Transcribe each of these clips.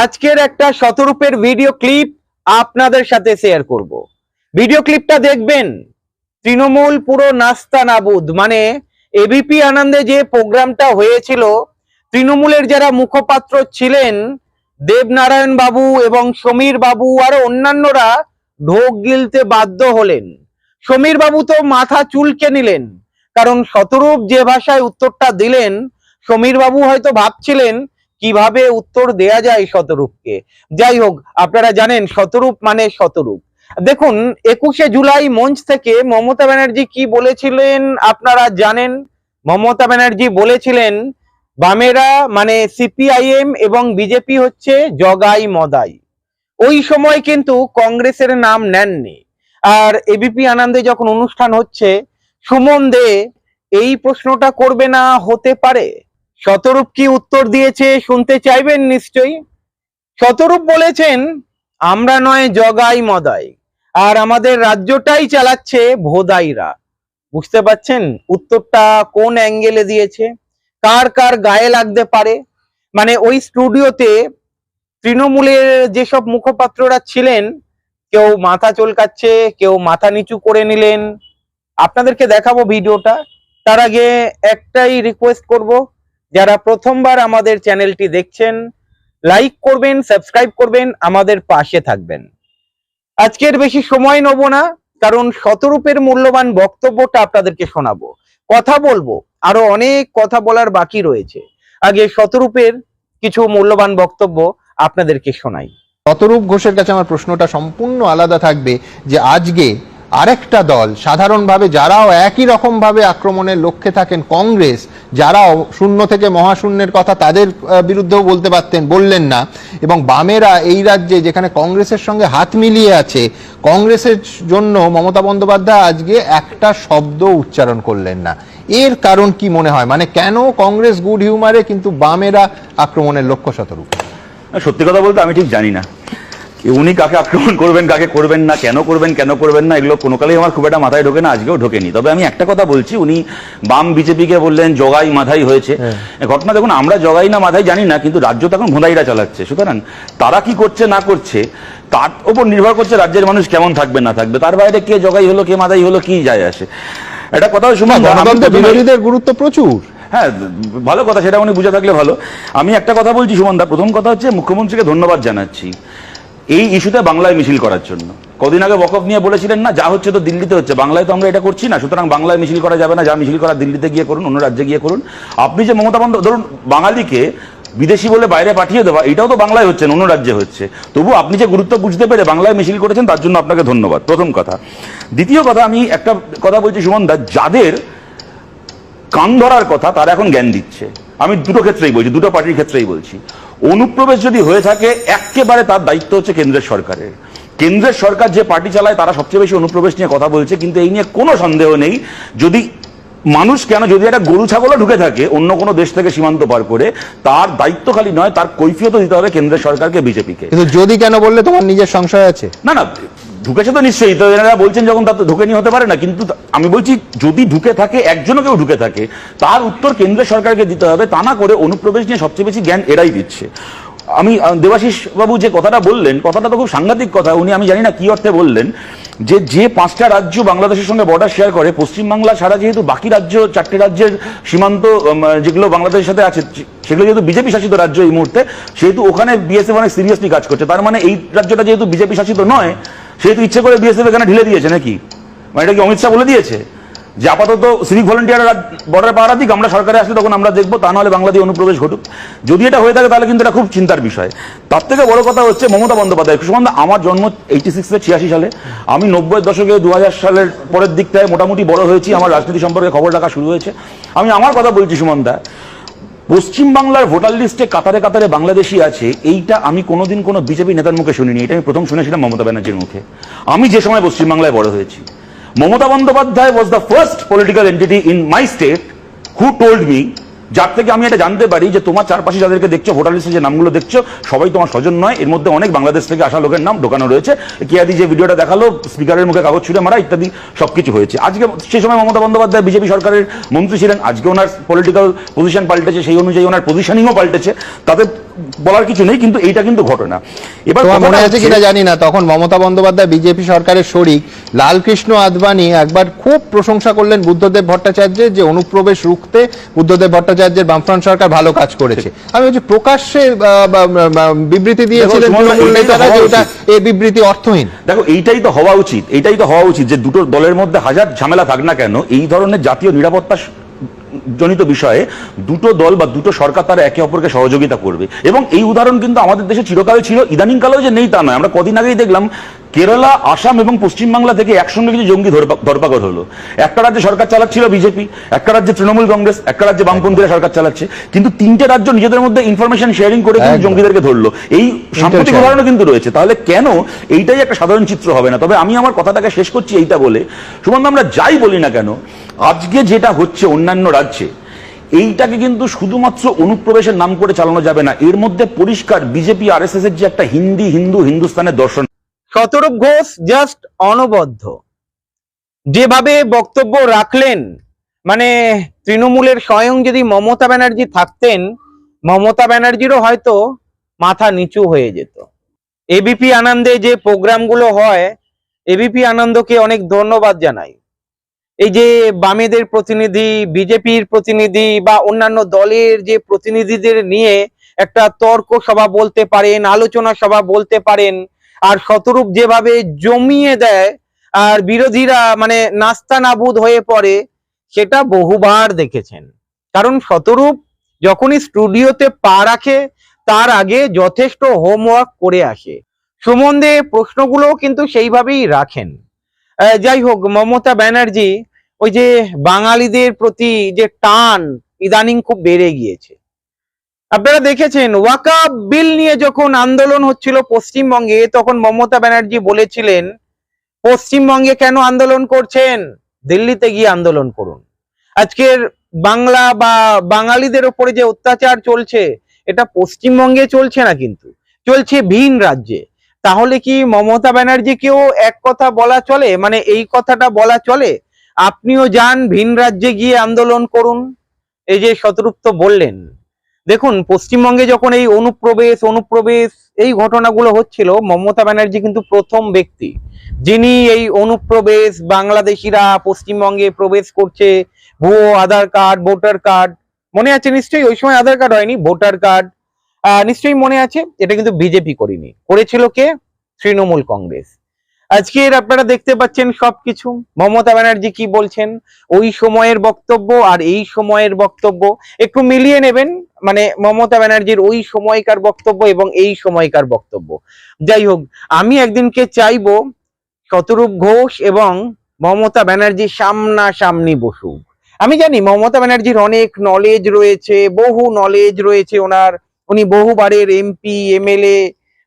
আজকের একটা শতরূপের video clip আপনাদের সাথে শেয়ার করব। ভিডিও ক্লিপটা দেখবেন, তৃণমূল পুরো নাস্তা নাবুদ মানে এবিপি আনন্দে যে প্রোগ্রামটা হয়েছিল, তৃণমূলের যারা মুখপাত্র ছিলেন, দেবনারায়ণ বাবু এবং সমীর বাবু আরও অন্যান্যরা ঢোক গিলতে বাধ্য হলেন। সমীর বাবু তো মাথা চুলকে নিলেন, কারণ শতরূপ যে ভাষায় উত্তরটা দিলেন, সমীর বাবু হয়তো ভাবছিলেন কীভাবে উত্তর দেয়া যায় শতরূপকে? যাই হোক, আপনারা জানেন শতরূপ মানে শতরূপ। দেখুন, একুশে জুলাই মঞ্চ থেকে মমতা ব্যানার্জি কি বলেছিলেন আপনারা জানেন? মমতা ব্যানার্জি বলেছিলেন, বামেরা মানে সিপিআইএম এবং বিজেপি হচ্ছে জগাই মদাই। ওই সময় কিন্তু কংগ্রেসের নাম নেননি। আর এবিপি আনন্দে যখন অনুষ্ঠান হচ্ছে, সুমন দে, এই প্রশ্নটা করবে না হতে পারে? শতরূপ কি উত্তর দিয়েছে শুনতে চাইবেন নিশ্চয়ই? শতরূপ বলেছেন, আমরা নয় জগাই মদাই, আর আমাদের রাজ্যটাই চালাচ্ছে ভোদাইরা। বুঝতে পারছেন উত্তরটা কোন অ্যাঙ্গেলে দিয়েছে? কার কার গায়ে লাগতে পারে? মানে ওই স্টুডিওতে তৃণমূলের যেসব মুখপাত্ররা ছিলেন, কেউ মাথা চলকাচ্ছে, কেউ মাথা নিচু করে নিলেন। আপনাদেরকে দেখাবো ভিডিওটা। তার আগে একটাই রিকোয়েস্ট করব যারা প্রথমবার আমাদের চ্যানেলটি দেখছেন লাইক করবেন সাবস্ক্রাইব করবেন, আমাদের পাশে থাকবেন। আজকের বেশি সময় নেব না, কারণ শতরূপের মূল্যবান বক্তব্যটা আপনাদেরকে শোনাবো। কথা বলব, আরও অনেক কথা বলার বাকি রয়েছে। আগে শতরূপের কিছু মূল্যবান বক্তব্য আপনাদেরকে শোনাই। শতরূপ ঘোষের কাছে আমার প্রশ্নটা সম্পূর্ণ আলাদা থাকবে যে আজকে আরেকটা দল, সাধারণভাবে যারাও একই রকমভাবে আক্রমণের লক্ষ্যে থাকেন, কংগ্রেস, যারাও শূন্য থেকে মহাশূন্যের কথা তাদের বিরুদ্ধেও বলতে পারতেন, বললেন না। এবং বামেরা এই রাজ্যে যেখানে কংগ্রেসের সঙ্গে হাত মিলিয়ে আছে, কংগ্রেসের জন্য মমতা বন্দ্যোপাধ্যায় আজকে একটা শব্দ উচ্চারণ করলেন না। এর কারণ কি মনে হয়? মানে কেন কংগ্রেস গুড হিউমারে কিন্তু বামেরা আক্রমণের লক্ষ্য শতরূপ সত্যি কথা বলতে আমি ঠিক জানি না। উনি কাকে আক্রমণ করবেন কাকে করবেন না কেন করবেন কেন করবেন না এগুলো কোনো কালেই আমার খুব একটা মাথায় ঢোকে না আজকেও ঢোকেনি। তবে আমি একটা কথা বলছি উনি বাম বিজেপিকে বললেন জগাই মাথাই হয়েছে। ঘটনা দেখুন আমরা জগাই না মাথায় জানি না কিন্তু রাজ্য তখন ভোঁদাইরা চালাচ্ছে। সুতরাং তারা কি করছে না করছে তার উপর নির্ভর করছে রাজ্যের মানুষ কেমন থাকবে না থাকবে। তার বাইরে কে জগাই হলো কে মাথাই হলো কি যায় আসে। একটা কথা শুনুন বিরোধীদের গুরুত্ব প্রচুর। হ্যাঁ ভালো কথা সেটা উনি বুঝে থাকলে ভালো। আমি একটা কথা বলছি সুমনদা প্রথম কথা হচ্ছে মুখ্যমন্ত্রীকে ধন্যবাদ জানাচ্ছি। এই ইস্যুতে বাংলায় মিছিল করার জন্য। কদিন আগে বকফ নিয়ে বলেছিলেন না, যা হচ্ছে তো দিল্লিতে হচ্ছে। বাংলায় তো আমরা এটা করছি না, সুতরাং বাংলায় মিছিল করা যাবে না, যা মিছিল করা দিল্লিতে গিয়ে করুন, অন্য রাজ্যে গিয়ে করুন। আপনি যে মমতা বন্দ ধরুন বাঙালিকে বিদেশি বলে বাইরে পাঠিয়ে দেওয়া, এটাও তো বাংলায় হচ্ছে অন্য রাজ্যে হচ্ছে। তবু আপনি যে গুরুত্ব বুঝতে পেরে বাংলায় মিছিল করেছেন, তার জন্য আপনাকে ধন্যবাদ। প্রথম কথা। দ্বিতীয় কথা, আমি একটা কথা বলছি, সুমন দা, যাদের কান ধরার কথা তারা এখন জ্ঞান দিচ্ছে। আমি দুটো ক্ষেত্রেই বলছি, দুটো পার্টির ক্ষেত্রেই বলছি। অনুপ্রবেশ যদি হয়ে থাকে একেবারে তার দায়িত্ব হচ্ছে কেন্দ্রের সরকারের। কেন্দ্রের সরকার যে পার্টি চালায় তারা সবচেয়ে বেশি অনুপ্রবেশ নিয়ে কথা বলছে কিন্তু এই নিয়ে কোনো সন্দেহ নেই। যদি মানুষ কেন যদি একটা গরু ছাগলও ঢুকে থাকে অন্য কোনো দেশ থেকে সীমান্ত পার করে তার দায়িত্ব খালি নয় তার কৈফিয়ত দিতে হবে কেন্দ্রের সরকারকে বিজেপিকে। কিন্তু যদি কেন বললে তোমার নিজের সংশয় আছে? না না ঢুকেছে তো নিশ্চয়ই তো এনারা বলছেন যখন তার তো ঢুকে নিয়ে হতে পারে না, কিন্তু আমি বলছি, যদি ঢুকে থাকে, একজনও কেউ ঢুকে থাকে, তার উত্তর কেন্দ্র সরকারকে দিতে হবে, তা না করে অনুপ্রবেশ নিয়ে সবচেয়ে বেশি জ্ঞান এরাই দিচ্ছে। আমি দেবাশিস বাবু যে কথাটা বললেন, কথাটা তো খুব সাংঘাতিক কথা, উনি আমি জানি না কি অর্থে বললেন, যে যে পাঁচটা রাজ্য বাংলাদেশের সঙ্গে বর্ডার শেয়ার করে, পশ্চিমবাংলা সারা যেহেতু বাকি রাজ্য, চারটে রাজ্যের সীমান্ত যেগুলো বাংলাদেশের সাথে আছে সেগুলো যেহেতু বিজেপি শাসিত রাজ্য এই মুহূর্তে, সেহেতু ওখানে বিএসএফ অনেক সিরিয়াসলি কাজ করছে, তার মানে এই রাজ্যটা যেহেতু বিজেপি শাসিত নয় সেহেতু ইচ্ছে করে বিএসএফ এখানে ঢিলে দিয়েছে নাকি? মানে এটা কি অমিত শাহ বলে দিয়েছে? যে আপাতত সিভিক ভলেন্টিয়াররা বর্ডার পাহারা দিক আমরা সরকারে আসলে তখন আমরা দেখব, তা নাহলে বাংলাদেশ অনুপ্রবেশ ঘটুক। যদি এটা হয়ে থাকে, তাহলে কিন্তু এটা খুব চিন্তার বিষয়। তার থেকে বড় কথা হচ্ছে মমতা বন্দ্যোপাধ্যায়। সুমন আমার জন্ম এইটি সিক্সে ছিয়াশি সালে। আমি নব্বই দশকে দু হাজার সালের পরের দিকটায় মোটামুটি বড় হয়েছি। আমার রাজনীতি সম্পর্কে খবর রাখা শুরু হয়েছে। আমি আমার কথা বলছি সুমনদা পশ্চিমবাংলার ভোটার লিস্টে কাতারে কাতারে বাংলাদেশি আছে, এইটা আমি কোনোদিন কোনো বিজেপি নেতার মুখে শুনিনি, এটা আমি প্রথম শুনেছিলাম মমতা ব্যানার্জির মুখে। আমি যে সময় পশ্চিমবাংলায় বড় হয়েছি, Mamata Bandyopadhyay was the first political entity in my state who told me যার থেকে আমি এটা জানতে পারি যে তোমার চারপাশে যাদেরকে দেখছ ভোটার লিস্টে যে নামগুলো দেখছ সবাই তোমার স্বজন নয়। এর মধ্যে অনেক বাংলাদেশ থেকে আসা লোকের নাম ঢোকানো রয়েছে। কিয়াদি যে ভিডিওটা দেখাল স্পিকারের মুখে কাগজ ছুড়ে মারা ইত্যাদি সবকিছু হয়েছে। আজকে সে সময় মমতা বন্দ্যোপাধ্যায় বিজেপি সরকারের মন্ত্রী ছিলেন। আজকে ওনার পলিটিক্যাল পজিশন পাল্টেছে সেই অনুযায়ী ওনার পজিশনিংও পাল্টেছে। তাতে বলার কিছু নেই কিন্তু এইটা কিন্তু ঘটনা। এবার মনে আছে কিনা জানি না তখন মমতা বন্দ্যোপাধ্যায় বিজেপি সরকারের শরিক লালকৃষ্ণ আদবানি একবার খুব প্রশংসা করলেন বুদ্ধদেব ভট্টাচার্যের যে অনুপ্রবেশ রুখতে বুদ্ধদেব ভট্টাচার্যের বামফ্রন্ট সরকার ভালো কাজ করেছে। আমি বলছি প্রকাশ্যে বিবৃতি দিয়েছিলেন তৃণমূল নেতারা যে ওটা এই বিবৃতি অর্থহীন। দেখো এইটাই তো হওয়া উচিত এইটাই তো হওয়া উচিত যে দুটো দলের মধ্যে হাজার ঝামেলা থাক না কেন এই ধরনের জাতীয় নিরাপত্তা জনিত বিষয়ে দুটো দল বা দুটো সরকার তারা একে অপরকে সহযোগিতা করবে। এবং এই উদাহরণ কিন্তু আমাদের দেশে চিরকালে ছিল। ইদানিংকালেও যে নেই তা নয়। আমরা কদিন আগেই দেখলাম কেরালা আসাম এবং পশ্চিমবাংলা থেকে একসঙ্গে কিছু জঙ্গি ধরপাকড় হলো। একটা রাজ্যে সরকার চালাচ্ছিল বিজেপি একটা রাজ্যে তৃণমূল কংগ্রেস একটা রাজ্যে বামপন্থীরা সরকার চালাচ্ছে। কিন্তু তিনটে রাজ্য নিজেদের মধ্যে ইনফরমেশন শেয়ারিং করে কিন্তু জঙ্গিদেরকে ধরলো। এই সাম্প্রতিক উদাহরণও কিন্তু রয়েছে। তাহলে কেন এইটাই একটা সাধারণ চিত্র হবে না? তবে আমি আমার কথাটাকে শেষ করছি এইটা বলে। সুমন আমরা যাই বলি না কেন আজকে যেটা হচ্ছে অন্যান্য রাজ্যে এইটাকে কিন্তু শুধুমাত্র অনুপ্রবেশের নাম করে চালানো যাবে না। এর মধ্যে পরিষ্কার বিজেপি আর এস এর যে একটা হিন্দি, হিন্দু, হিন্দুস্তানের দর্শন। শতরূপ ঘোষ জাস্ট অনবদ্য। যেভাবে বক্তব্য রাখলেন মানে তৃণমূলের স্বয়ং যদি মমতা ব্যানার্জি থাকতেন, মমতা ব্যানার্জিরও হয়তো মাথা নিচু হয়ে যেত। এবিপি আনন্দে যে প্রোগ্রামগুলো হয় এবিপি আনন্দকে অনেক ধন্যবাদ জানাই। এই যে বামেদের প্রতিনিধি, বিজেপির প্রতিনিধি বা অন্যান্য দলের যে প্রতিনিধিদের নিয়ে একটা তর্ক সভা বলতে পারেন, আলোচনা সভা বলতে পারেন, আর শতরূপ যেভাবে জমিয়ে দেয়, আর বিরোধীরা মানে নাস্তা নাবুদ হয়ে পড়ে, সেটা বহুবার দেখেছেন। কারণ শতরূপ যখনই স্টুডিওতে পা রাখে, তার আগে যথেষ্ট হোমওয়ার্ক করে আসে। সুমন দে প্রশ্নগুলো কিন্তু সেইভাবেই রাখেন। যাই হোক, মমতা ব্যানার্জি ওই যে বাঙালিদের প্রতি যে টান ইদানিং খুব বেড়ে গিয়েছে। আপনারা দেখেছেন ওয়াকাব বিল নিয়ে যখন আন্দোলন হচ্ছিল পশ্চিমবঙ্গে, তখন মমতা ব্যানার্জি বলেছিলেন, পশ্চিমবঙ্গে কেন আন্দোলন করছেন? দিল্লিতে গিয়ে আন্দোলন করুন। আজকের বাংলা বা বাঙালিদের ওপরে যে অত্যাচার চলছে, এটা পশ্চিমবঙ্গে চলছে না কিন্তু, চলছে ভিন রাজ্যে। তাহলে কি মমতা ব্যানার্জিকেও এক কথা বলা চলে? মানে এই কথাটা বলা চলে? আপনিও যান, ভিন রাজ্যে গিয়ে আন্দোলন করুন। এই যে শতরূপ্ত বললেন। দেখুন, পশ্চিমবঙ্গে যখন এই অনুপ্রবেশ অনুপ্রবেশ, এই ঘটনাগুলো হচ্ছিল, মমতা ব্যানার্জি কিন্তু প্রথম ব্যক্তি যিনি এই অনুপ্রবেশ, বাংলাদেশিরা পশ্চিমবঙ্গে প্রবেশ করছে, ভুয়ো আধার কার্ড, ভোটার কার্ড। মনে আছে নিশ্চয়ই? ওই সময় আধার কার্ড হয়নি, ভোটার কার্ড। আহ, নিশ্চয়ই মনে আছে? এটা কিন্তু বিজেপি করেনি। করেছিল কে? তৃণমূল কংগ্রেস। আজকের আপনারা দেখতে পাচ্ছেন সবকিছু। মমতা ব্যানার্জি কি বলছেন? ওই সময়ের বক্তব্য আর এই সময়ের বক্তব্য। একটু মিলিয়ে নেবেন মানে মমতা ব্যানার্জির ওই সময়কার বক্তব্য এবং এই সময়কার বক্তব্য। যাই হোক, আমি একদিনকে চাইব শতরূপ ঘোষ এবং মমতা ব্যানার্জি সামনাসামনি বসুক। আমি জানি মমতা ব্যানার্জির অনেক নলেজ রয়েছে, বহু নলেজ রয়েছে ওনার। উনি বহুবারের এমপি এমএলএ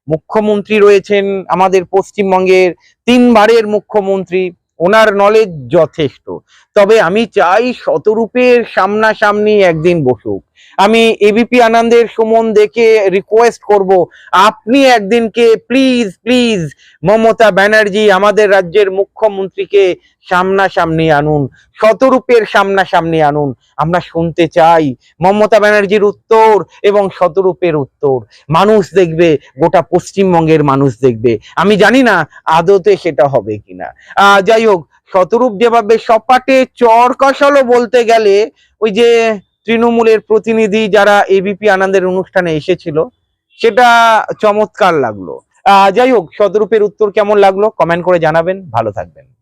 মুখ্যমন্ত্রী রয়েছেন আমাদের পশ্চিমবঙ্গের তিনবারের মুখ্যমন্ত্রী। ওনার নলেজ যথেষ্ট। তবে আমি চাই শতরূপের সামনাসামনি একদিন বসুক। আমি এবিপি আনন্দের সুমন দেখে রিকোয়েস্ট করব। আপনি একদিনকে প্লিজ প্লিজ মমতা ব্যানার্জি আমাদের রাজ্যের মুখ্যমন্ত্রীকে সামনাসামনি আনুন, শতরূপের সামনাসামনি আনুন। আমরা শুনতে চাই মমতা ব্যানার্জির উত্তর এবং শতরূপের উত্তর। মানুষ দেখবে, গোটা পশ্চিমবঙ্গের মানুষ দেখবে। আমি জানি না আদতে সেটা হবে কিনা। আহ যাই হোক, শতরূপ যেভাবে সপাটে চর কষালো বলতে গেলে, ওই যে তৃণমূলের প্রতিনিধি যারা এবিপি আনন্দের অনুষ্ঠানে এসেছিল, সেটা চমৎকার লাগল। আহ, যাই হোক, সদরূপের উত্তর কেমন লাগল? কমেন্ট করে জানাবেন। ভালো থাকবেন।